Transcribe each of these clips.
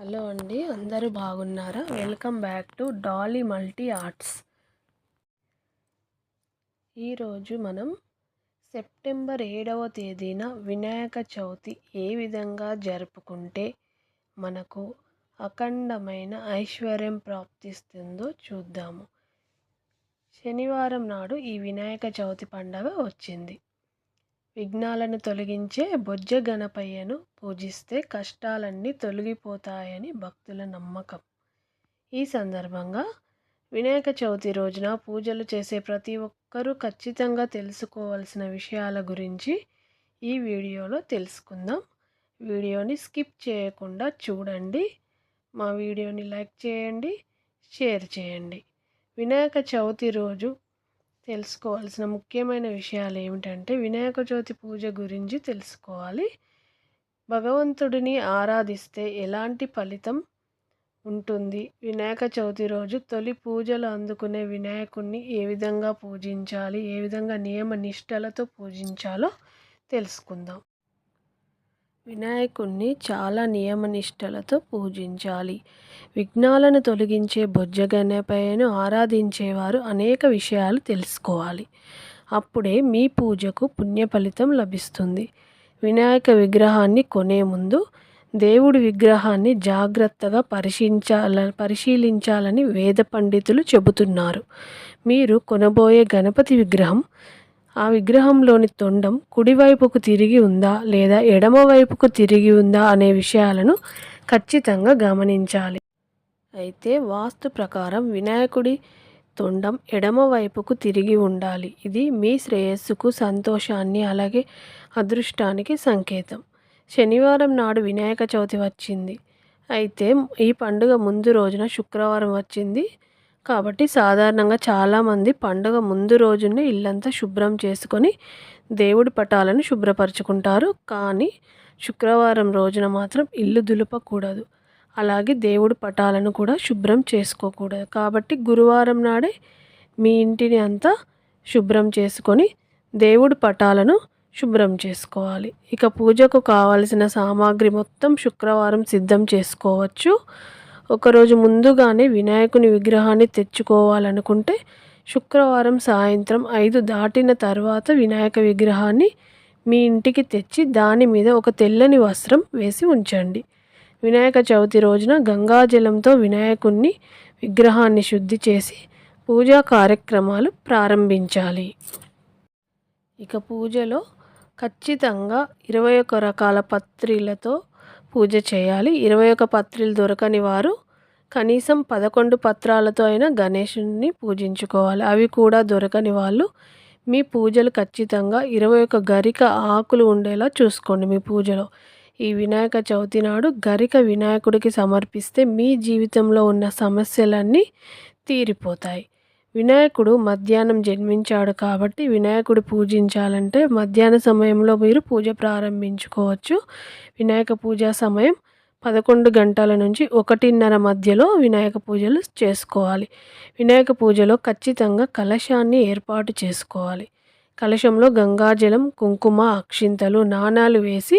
Hello అండి అందరూ బాగున్నారా? Welcome back to Dolly multi arts. ఈరోజు మనం సెప్టెంబర్ ఏడవ తేదీన వినాయక చవితి ఏ విధంగా జరుపుకుంటే మనకు అఖండమైన ఐశ్వర్యం ప్రాప్తిస్తుందో చూద్దాము. శనివారం నాడు ఈ వినాయక చవితి పండగ వచ్చింది. విఘ్నాలను తొలగించే బొజ్జ గణపయ్యను పూజిస్తే కష్టాలన్నీ తొలగిపోతాయని భక్తుల నమ్మకం. ఈ సందర్భంగా వినాయక చవితి రోజున పూజలు చేసే ప్రతి ఒక్కరూ ఖచ్చితంగా తెలుసుకోవాల్సిన విషయాల గురించి ఈ వీడియోలో తెలుసుకుందాం. వీడియోని స్కిప్ చేయకుండా చూడండి. మా వీడియోని లైక్ చేయండి షేర్ చేయండి. వినాయక చవితి రోజు తెలుసుకోవాల్సిన ముఖ్యమైన విషయాలు ఏమిటంటే వినాయక చవితి పూజ గురించి తెలుసుకోవాలి. భగవంతుడిని ఆరాధిస్తే ఎలాంటి ఫలితం ఉంటుంది? వినాయక చవితి రోజు తొలి పూజలు అందుకునే వినాయకుడిని ఏ విధంగా పూజించాలి? ఏ విధంగా నియమ నిష్టలతో పూజించాలో తెలుసుకుందాం. వినాయకుణ్ణి చాలా నియమనిష్టలతో పూజించాలి. విఘ్నాలను తొలగించే బొజ్జగన్నపైను ఆరాధించేవారు అనేక విషయాలు తెలుసుకోవాలి. అప్పుడే మీ పూజకు పుణ్య ఫలితం లభిస్తుంది. వినాయక విగ్రహాన్ని కొనే ముందు దేవుడి విగ్రహాన్ని జాగ్రత్తగా పరిశీలించాల పరిశీలించాలని వేద పండితులు చెబుతున్నారు. మీరు కొనబోయే గణపతి విగ్రహం ఆ విగ్రహంలోని తొండం కుడివైపుకు తిరిగి ఉందా లేదా ఎడమ వైపుకు తిరిగి ఉందా అనే విషయాలను ఖచ్చితంగా గమనించాలి. అయితే వాస్తు ప్రకారం వినాయకుడి తొండం ఎడమ వైపుకు తిరిగి ఉండాలి. ఇది మీ శ్రేయస్సుకు సంతోషాన్ని అలాగే అదృష్టానికి సంకేతం. శనివారం నాడు వినాయక చవితి వచ్చింది. అయితే ఈ పండుగ ముందు రోజున శుక్రవారం వచ్చింది. కాబట్టి సాధారణంగా చాలామంది పండుగ ముందు రోజునే ఇల్లంతా శుభ్రం చేసుకొని దేవుడి పటాలను శుభ్రపరచుకుంటారు. కానీ శుక్రవారం రోజున మాత్రం ఇల్లు దులపకూడదు. అలాగే దేవుడి పటాలను కూడా శుభ్రం చేసుకోకూడదు. కాబట్టి గురువారం నాడే మీ ఇంటిని అంతా శుభ్రం చేసుకొని దేవుడి పటాలను శుభ్రం చేసుకోవాలి. ఇక పూజకు కావలసిన సామాగ్రి మొత్తం శుక్రవారం సిద్ధం చేసుకోవచ్చు. ఒకరోజు ముందుగానే వినాయకుని విగ్రహాన్ని తెచ్చుకోవాలనుకుంటే శుక్రవారం సాయంత్రం ఐదు దాటిన తర్వాత వినాయక విగ్రహాన్ని మీ ఇంటికి తెచ్చి దాని మీద ఒక తెల్లని వస్త్రం వేసి ఉంచండి. వినాయక చవితి రోజున గంగాజలంతో వినాయకుణ్ణి విగ్రహాన్ని శుద్ధి చేసి పూజా కార్యక్రమాలు ప్రారంభించాలి. ఇక పూజలో ఖచ్చితంగా ఇరవై ఒక రకాల పత్రిలతో పూజ చేయాలి. ఇరవై ఒక పత్రిలు దొరకని వారు కనీసం పదకొండు పత్రాలతో అయినా గణేషుని పూజించుకోవాలి. అవి కూడా దొరకని వాళ్ళు మీ పూజలు ఖచ్చితంగా ఇరవై ఒక గరిక ఆకులు ఉండేలా చూసుకోండి మీ పూజలో. ఈ వినాయక చవితి నాడు గరిక వినాయకుడికి సమర్పిస్తే మీ జీవితంలో ఉన్న సమస్యలన్నీ తీరిపోతాయి. వినాయకుడు మధ్యాహ్నం జన్మించాడు కాబట్టి వినాయకుడు పూజించాలంటే మధ్యాహ్న సమయంలో మీరు పూజ ప్రారంభించుకోవచ్చు. వినాయక పూజ సమయం పదకొండు గంటల నుంచి ఒకటిన్నర మధ్యలో వినాయక పూజలు చేసుకోవాలి. వినాయక పూజలో ఖచ్చితంగా కలశాన్ని ఏర్పాటు చేసుకోవాలి. కలశంలో గంగాజలం కుంకుమ అక్షింతలు నాణాలు వేసి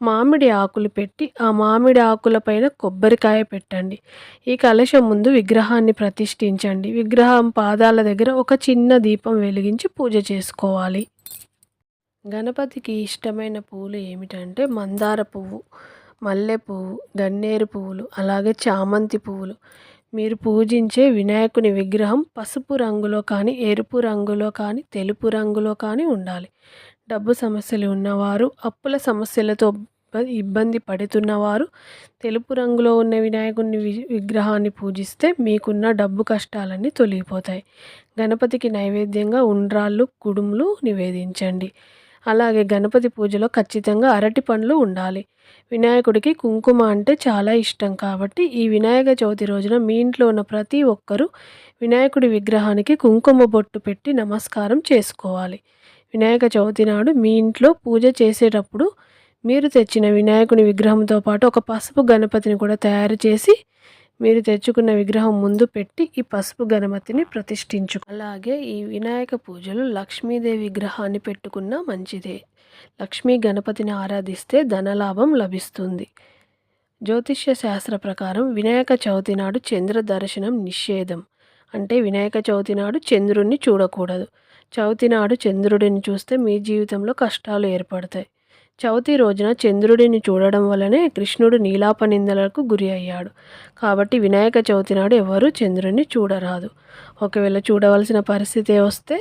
మామిడి ఆకులు పెట్టి ఆ మామిడి ఆకుల పైన కొబ్బరికాయ పెట్టండి. ఈ కలశం ముందు విగ్రహాన్ని ప్రతిష్ఠించండి. విగ్రహం పాదాల దగ్గర ఒక చిన్న దీపం వెలిగించి పూజ చేసుకోవాలి. గణపతికి ఇష్టమైన పువ్వులు ఏమిటంటే మందార పువ్వు మల్లె పువ్వు గన్నేరు పువ్వులు అలాగే చామంతి పువ్వులు. మీరు పూజించే వినాయకుని విగ్రహం పసుపు రంగులో కానీ ఎరుపు రంగులో కానీ తెలుపు రంగులో కానీ ఉండాలి. డబ్బు సమస్యలు ఉన్నవారు అప్పుల సమస్యలతో ఇబ్బంది పడుతున్నవారు తెలుపు రంగులో ఉన్న వినాయకుని విగ్రహాన్ని పూజిస్తే మీకున్న డబ్బు కష్టాలన్నీ తొలగిపోతాయి. గణపతికి నైవేద్యంగా ఉండ్రాళ్ళు కుడుములు నివేదించండి. అలాగే గణపతి పూజలో ఖచ్చితంగా అరటి పండ్లు ఉండాలి. వినాయకుడికి కుంకుమ అంటే చాలా ఇష్టం కాబట్టి ఈ వినాయక చవితి రోజున మీ ఇంట్లో ఉన్న ప్రతి ఒక్కరూ వినాయకుడి విగ్రహానికి కుంకుమ బొట్టు పెట్టి నమస్కారం చేసుకోవాలి. వినాయక చవితి నాడు మీ ఇంట్లో పూజ చేసేటప్పుడు మీరు తెచ్చిన వినాయకుని విగ్రహంతో పాటు ఒక పసుపు గణపతిని కూడా తయారు చేసి మీరు తెచ్చుకున్న విగ్రహం ముందు పెట్టి ఈ పసుపు గణపతిని ప్రతిష్ఠించు. అలాగే ఈ వినాయక పూజలు లక్ష్మీదేవి విగ్రహాన్ని పెట్టుకున్న మంచిదే. లక్ష్మీ గణపతిని ఆరాధిస్తే ధనలాభం లభిస్తుంది. జ్యోతిష్య శాస్త్ర ప్రకారం వినాయక చవితి నాడు చంద్ర దర్శనం నిషేధం. అంటే వినాయక చవితి నాడు చంద్రుణ్ణి చూడకూడదు. చవితి నాడు చంద్రుడిని చూస్తే మీ జీవితంలో కష్టాలు ఏర్పడతాయి. చవితి రోజున చంద్రుడిని చూడడం వల్లనే కృష్ణుడు నీలాపనిందలకు గురి అయ్యాడు. కాబట్టి వినాయక చవితి నాడు ఎవరూ చంద్రుడిని చూడరాదు. ఒకవేళ చూడవలసిన పరిస్థితి వస్తే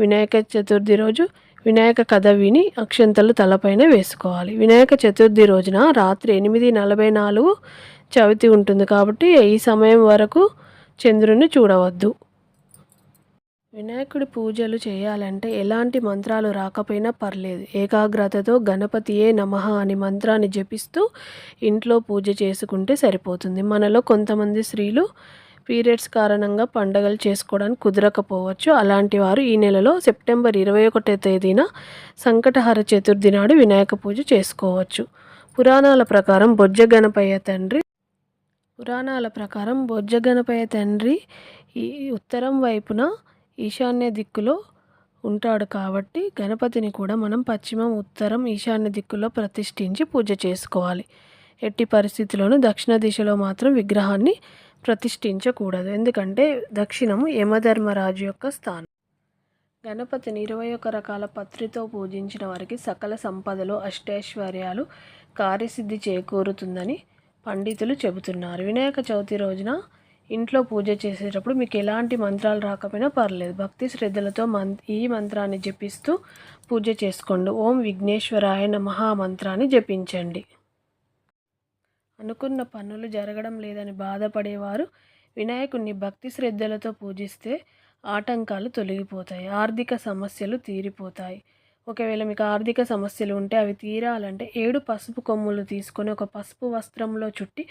వినాయక చతుర్థి రోజు వినాయక కథ విని అక్షంతలు తలపైన వేసుకోవాలి. వినాయక చతుర్థి రోజున రాత్రి ఎనిమిది నలభై నాలుగు చవితి ఉంటుంది కాబట్టి ఈ సమయం వరకు చంద్రుని చూడవద్దు. వినాయకుడి పూజలు చేయాలంటే ఎలాంటి మంత్రాలు రాకపోయినా పర్లేదు. ఏకాగ్రతతో గణపతియే నమః అని మంత్రాన్ని జపిస్తూ ఇంట్లో పూజ చేసుకుంటే సరిపోతుంది. మనలో కొంతమంది స్త్రీలు పీరియడ్స్ కారణంగా పండగలు చేసుకోవడానికి కుదరకపోవచ్చు. అలాంటి వారు ఈ నెలలో సెప్టెంబర్ ఇరవై ఒకటో తేదీన సంకటహర చతుర్థి నాడు వినాయక పూజ చేసుకోవచ్చు. పురాణాల ప్రకారం బొజ్జ గణపయ్య తండ్రి పురాణాల ప్రకారం బొజ్జ గణపయ్య తండ్రి ఈ ఉత్తరం వైపున ఈశాన్య దిక్కులో ఉంటాడు కాబట్టి గణపతిని కూడా మనం పశ్చిమం ఉత్తరం ఈశాన్య దిక్కులో ప్రతిష్ఠించి పూజ చేసుకోవాలి. ఎట్టి పరిస్థితుల్లోనూ దక్షిణ దిశలో మాత్రం విగ్రహాన్ని ప్రతిష్ఠించకూడదు. ఎందుకంటే దక్షిణము యమధర్మరాజు యొక్క స్థానం. గణపతిని ఇరవై ఒక రకాల పత్రితో పూజించిన వారికి సకల సంపదలు అష్టైశ్వర్యాలు కార్యసిద్ధి చేకూరుతుందని పండితులు చెబుతున్నారు. వినాయక చవితి రోజున ఇంట్లో పూజ చేసేటప్పుడు మీకు ఎలాంటి మంత్రాలు రాకపోయినా పర్లేదు. భక్తి శ్రద్ధలతో మం ఈ మంత్రాన్ని జపిస్తూ పూజ చేసుకోండి. ఓం విఘ్నేశ్వరాయ నమః మంత్రాన్ని జపించండి. అనుకున్న పనులు జరగడం లేదని బాధపడేవారు వినాయకుడిని భక్తి శ్రద్ధలతో పూజిస్తే ఆటంకాలు తొలగిపోతాయి. ఆర్థిక సమస్యలు తీరిపోతాయి. ఒకవేళ మీకు ఆర్థిక సమస్యలు ఉంటే అవి తీరాలంటే ఏడు పసుపు కొమ్ములు తీసుకొని ఒక పసుపు వస్త్రంలో చుట్టి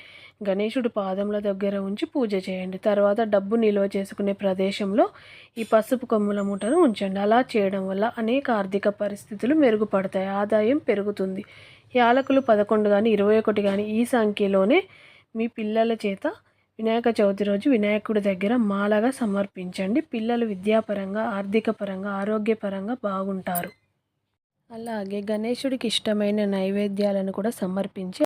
గణేషుడు పాదముల దగ్గర ఉంచి పూజ చేయండి. తర్వాత డబ్బు నిల్వ చేసుకునే ప్రదేశంలో ఈ పసుపు కొమ్ముల మూటను ఉంచండి. అలా చేయడం వల్ల అనేక ఆర్థిక పరిస్థితులు మెరుగుపడతాయి. ఆదాయం పెరుగుతుంది. యాలకులు పదకొండు కానీ ఇరవై ఒకటి కానీ ఈ సంఖ్యలోనే మీ పిల్లల చేత వినాయక చవితి రోజు వినాయకుడి దగ్గర మాలగా సమర్పించండి. పిల్లలు విద్యాపరంగా ఆర్థిక పరంగా ఆరోగ్యపరంగా బాగుంటారు. అలాగే గణేశుడికి ఇష్టమైన నైవేద్యాలను కూడా సమర్పించి